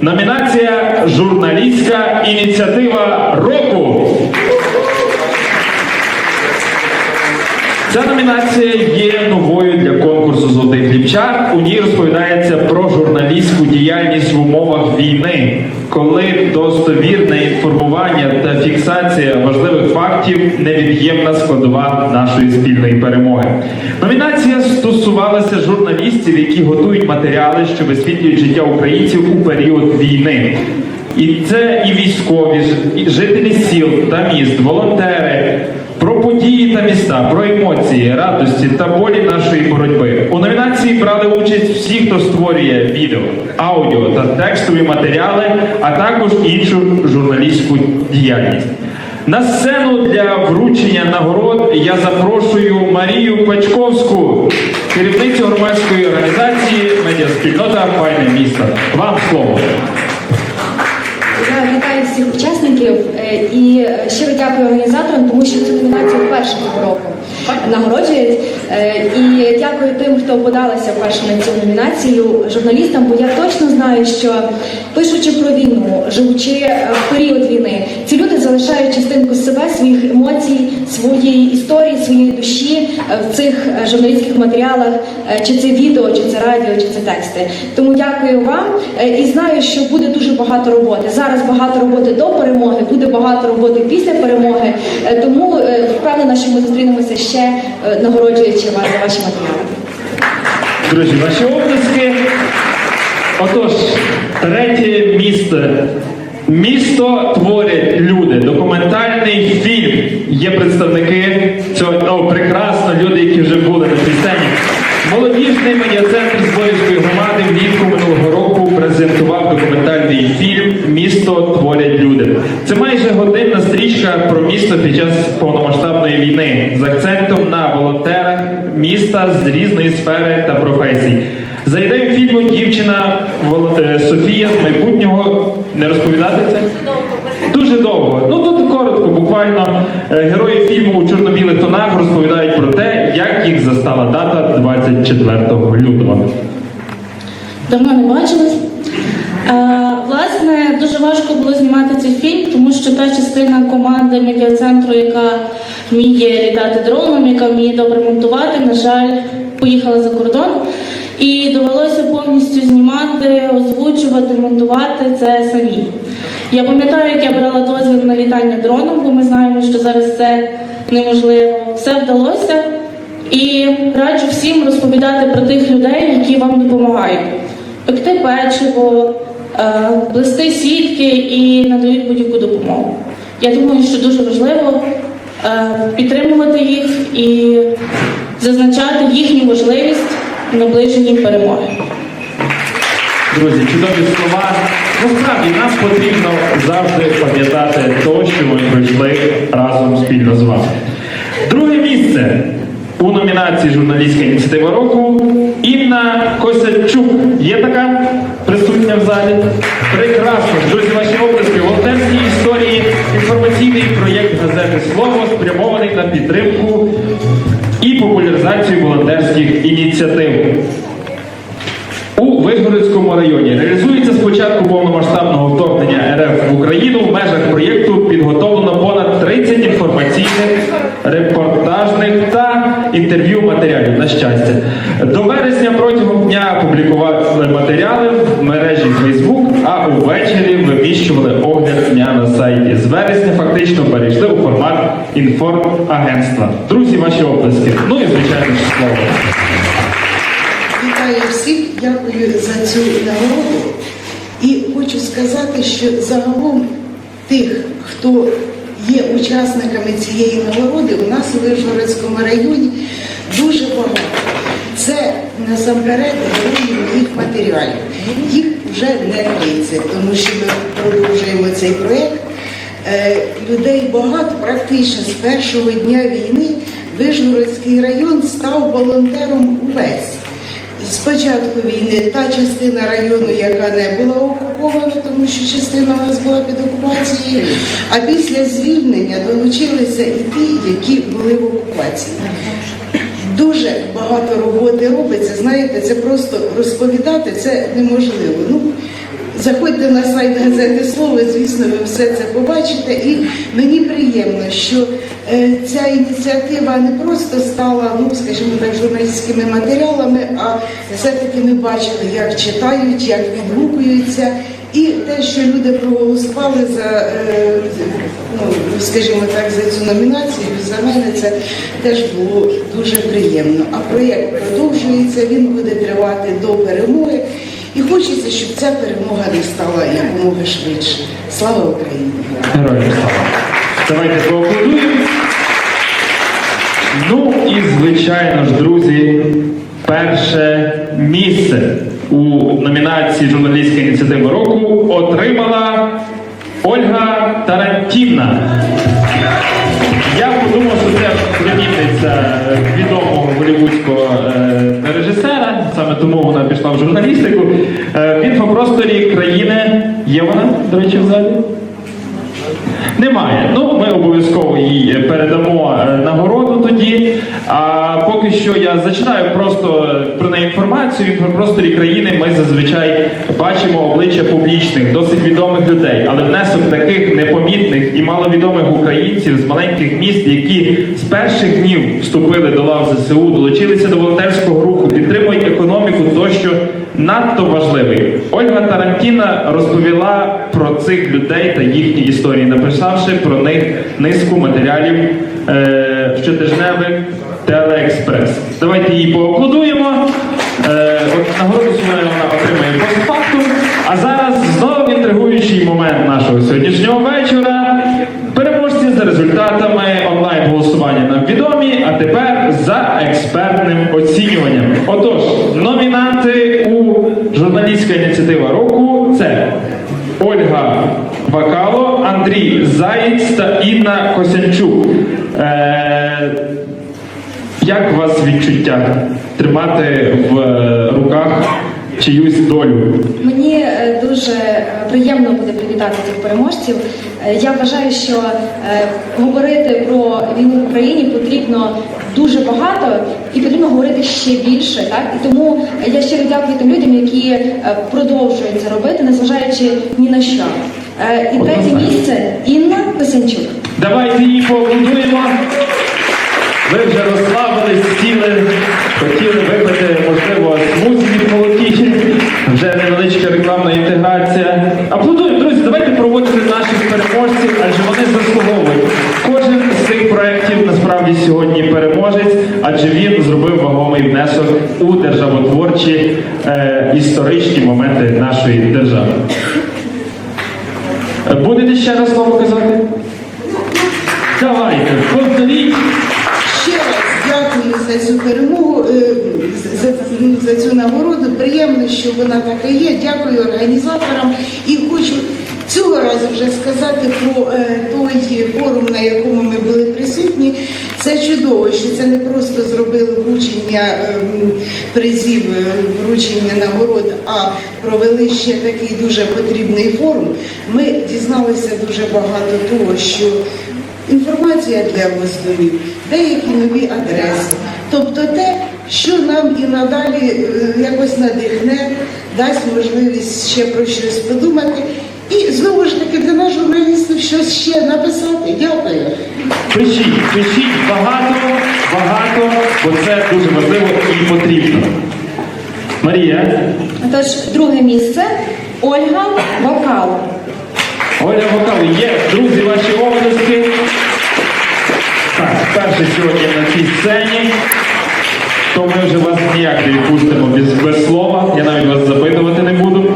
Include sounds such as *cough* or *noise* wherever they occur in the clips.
Номінація Журналістська ініціатива року. Ця номінація є новою для конкурсу Золотий хлібчар». У ній розповідається про журналістську діяльність в умовах війни, коли достовірне інформування та фіксація важливих фактів невід'ємна складова нашої спільної перемоги. Номінація стосувалася журналістів, які готують матеріали, що висвітлюють життя українців у період війни. І це і військові, і жителі сіл та міст, волонтери, про події та міста, про емоції, радості та болі нашої боротьби. У номінації брали участь всі, хто створює відео, аудіо та текстові матеріали, а також іншу журналістську діяльність. На сцену для вручення нагород я запрошую Марію Пачковську, керівницю громадської організації Медіаспільнота Файне місто. Вам слово. Я вітаю всіх учасників е, і щиро дякую організаторам, тому що цю номінацію вперше в року нагороджують. Е, І дякую тим, хто подалася вперше на цю номінацію журналістам, бо я точно знаю, що пишучи про війну, живучи е, в період війни, ці люди залишають частинку себе, своїх емоцій, своєї історії, своєї душі е, в цих журналістських матеріалах, чи це відео, чи це радіо, чи це тексти. Тому дякую вам і знаю, що буде дуже багато роботи. Зараз багато роботи до перемоги, буде багато роботи після перемоги. Тому впевнена, що ми зустрінемося ще е, нагороджуючи вас за ваші матеріали. Друзі, ваші оплески. Отож, третє місце. Місто творять люди. Документальний фільм. Є представники цього прекрасно, люди, які вже були на цій сцені. Молодіжний медіацентр Зборівської громади влітку минулого року презентував документальний фільм Місто творять люди. Це майже годинна стрічка про місто під час повномасштабної війни з акцентом на волонтерах міста з різної сфери та професій. За ідею фільму дівчина е, Софія з майбутнього не розповідати це? Дуже довго. Ну тут коротко, буквально Е, герої фільму у чорно-білих тонах розповідають про те, як їх застала дата 24 лютого. Давно не бачились. Власне, дуже важко було знімати цей фільм, тому що та частина команди медіацентру, яка вміє літати дроном, яка вміє добре монтувати, на жаль, поїхала за кордон. І довелося повністю знімати, озвучувати, монтувати це самі. Я пам'ятаю, як я брала дозвіл на літання дроном, бо ми знаємо, що зараз це неможливо. Все вдалося. І раджу всім розповідати про тих людей, які вам допомагають. Пекти печиво, е, плести сітки і надають будь-яку допомогу. Я думаю, що дуже важливо е, підтримувати їх і зазначати їхню важливість в наближенні перемоги. Друзі, чудові слова. Насправді нам потрібно завжди пам'ятати те, що ми пройшли разом спільно з вами. Друге місце у номінації Журналістська ініціатива року Інна Косячук. Є така присутня в залі? Прекрасно. Друзі, ваші обласки. Волонтерські історії, інформаційний проєкт газети Слово спрямований на підтримку і популяризацію волонтерських ініціатив у Вишгородському районі. Реалізується з початку повномасштабного вторгнення РФ в Україну в межах проєкту підготовлено понад 30 інформаційних, репортажних та інтерв'ю матеріалів. На щастя, до вересня протягом дня публікували матеріали в мережі Facebook, а увечері виміщували огляд дня на сайті. З вересня фактично перейшли у формат інформагентства. Друзі, ваші оплески. Ну і звичайно ж слово. Вітаю всіх, дякую за цю нагороду. І хочу сказати, що загалом тих, хто є учасниками цієї нагороди, у нас у Вишгородському районі дуже багато. Це насамперед герої моїх матеріалів. Їх вже не 30, тому що ми продовжуємо цей проєкт. Е, Людей багато, практично з першого дня війни Вишгородський район став волонтером увесь. З початку війни та частина району, яка не була окупована, тому що частина у нас була під окупацією, а після звільнення долучилися і ті, які були в окупації. Дуже багато роботи робиться. Знаєте, це просто розповідати це неможливо. Ну, Заходьте на сайт газети Слово, звісно, ви все це побачите. І мені приємно, що е, ця ініціатива не просто стала, ну скажімо так, журналістськими матеріалами, а все-таки ми бачили, як читають, як відгукуються. І те, що люди проголосували за, е, ну, скажімо так, за цю номінацію, за мене це теж було дуже приємно. А проєкт продовжується, він буде тривати до перемоги. І хочеться, щоб ця перемога не стала якомога швидше. Слава Україні! Героям слава. Давайте поаплодуємо. Ну і звичайно ж, друзі, перше місце у номінації Журналістська ініціатива року отримала Ольга Тарантівна. Я подумав, що це племінниця відомого голівудського е, режисера, саме тому вона пішла в журналістику. Е, в інфопросторі країни є вона, до речі, в залі? Немає. Ну, ми обов'язково їй передамо е, нагороду тоді. А поки що я зачитаю просто про неї інформацію. В інфопросторі країни ми зазвичай бачимо обличчя публічних, досить відомих людей, але внесок таких непомітних і маловідомих українців з маленьких міст, які з перших днів вступили до лав ЗСУ, долучилися до волонтерського руху, підтримують економіку, тощо надто важливий. Ольга Тарантіна розповіла про цих людей та їхні історії, написавши про них низку матеріалів е, щотижневих Телеекспрес. Давайте їй поаплодуємо. Е, от нагороду свою вона отримає постфактум. А зараз знову інтригуючий момент нашого сьогоднішнього вечора. Переможці за результатами онлайн-голосування нам відомі, а тепер за експертним оцінюванням. Отож, номінанти у журналістська ініціатива року це Ольга Бакало, Андрій Заєць та Інна Косянчук. Е, як у вас відчуття тримати в е, руках чиюсь долю? Мені е, дуже е, приємно буде привітати цих переможців. Е, Я вважаю, що говорити про війну в Україні потрібно дуже багато і потрібно говорити ще більше. Так і тому я щиро дякую тим людям, які продовжують це робити, незважаючи ні на що. І третє місце Інна Косянчук. Давайте її поаплодуємо. Ви вже розслабились, сіли, хотіли випити, можливо, смузі від молокі. Вже невеличка рекламна інтеграція. Аплодуємо, друзі, давайте проводити наших переможців, адже вони заслуговують. Кожен з цих проєктів насправді сьогодні переможець, адже він зробив вагомий внесок у державотворчі е, історичні моменти нашої держави. Будете ще раз слово казати? Давайте, повторіть. Ще раз дякую за цю перемогу, е, за, за цю нагороду. Приємно, що вона така є. Дякую організаторам і хочу цього разу вже сказати про е, той форум, на якому ми були присутні. Це чудово, що це не просто зробили вручення ем, призів, вручення нагород, а провели ще такий дуже потрібний форум. Ми дізналися дуже багато того, що інформація для гостей, деякі нові адреси. Тобто те, що нам і надалі е, якось надихне, дасть можливість ще про щось подумати. І знову ж таки для нас, журналістів, щось ще написати. Дякую. Пишіть, пишіть багато, багато, бо це дуже важливо і потрібно. Марія, Тож друге місце Ольга Бакало. Оля Вокал, є друзі ваші обласки. Так, перше сьогодні на цій сцені. То ми вже вас ніяк не відпустимо без, без слова. Я навіть вас запитувати не буду.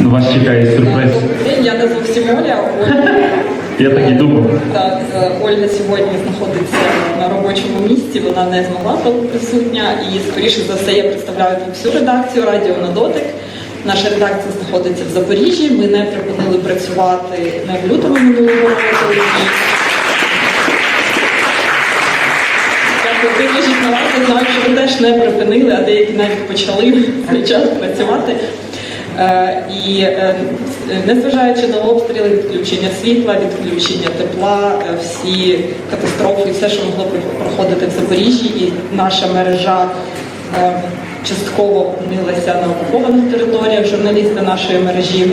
Ну, Вас чекає сюрприз. Я не зовсім Оля. *laughs* Я так і думав. Так, е, Ольга сьогодні знаходиться на робочому місці. Вона не змогла бути присутня, і скоріше за все я представляю тут всю редакцію Радіо на дотик. Наша редакція знаходиться в Запоріжжі. Ми не припинили працювати не в лютому минулого року. І... Дякую, дивлячись на вас, я знаю, що ви теж не припинили, а деякі навіть почали в цей час працювати. Е, І е, незважаючи на обстріли, відключення світла, відключення тепла, е, всі катастрофи, все, що могло проходити в Запоріжжі, і наша мережа частково опинилася на окупованих територіях, журналісти нашої мережі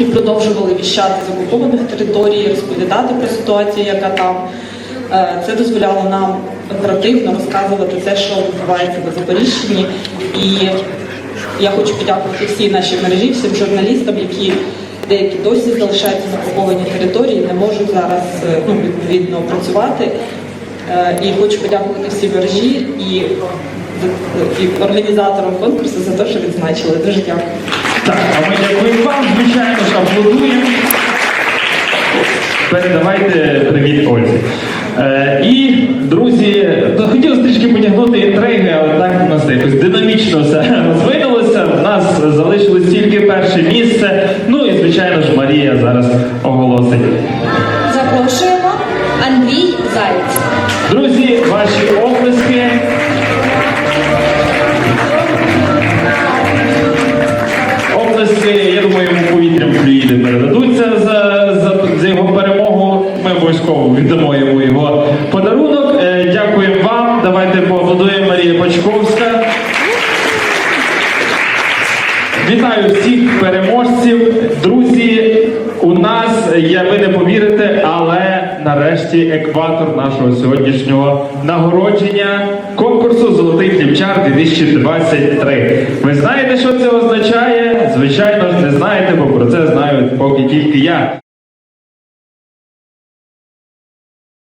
і продовжували віщати з окупованих територій, розповідати про ситуацію, яка там. Це дозволяло нам оперативно розказувати те, що відбувається в Запоріжжі. І я хочу подякувати всій нашій мережі, всім журналістам, які деякі досі залишаються на окупованій території, не можуть зараз е, ну, відповідно працювати. Е, І хочу подякувати всій мережі і, і організаторам конкурсу за те, що відзначили. Дуже дякую. Так, а ми дякуємо вам, звичайно ж, аплодуємо. Передавайте привіт Ользі. Е, і, друзі, ну, хотілося трішки потягнути інтриги, але так у нас якось динамічно все *laughs* розвинулося. У нас залишилось тільки перше місце. Ну і, звичайно ж, Марія зараз оголосить. Запрошуємо Андрій Заєць. Друзі, ваші оплески. Оплески, я думаю, йому повітрям флюїди передадуться за, за, за його перемогу. Ми обов'язково віддамо його Давайте поаплодуємо Марія Пачковська. Вітаю всіх переможців. Друзі, у нас, я ви не повірите, але нарешті екватор нашого сьогоднішнього нагородження конкурсу Золотий хлібчар 2023. Ви знаєте, що це означає? Звичайно ж, не знаєте, бо про це знаю поки тільки я.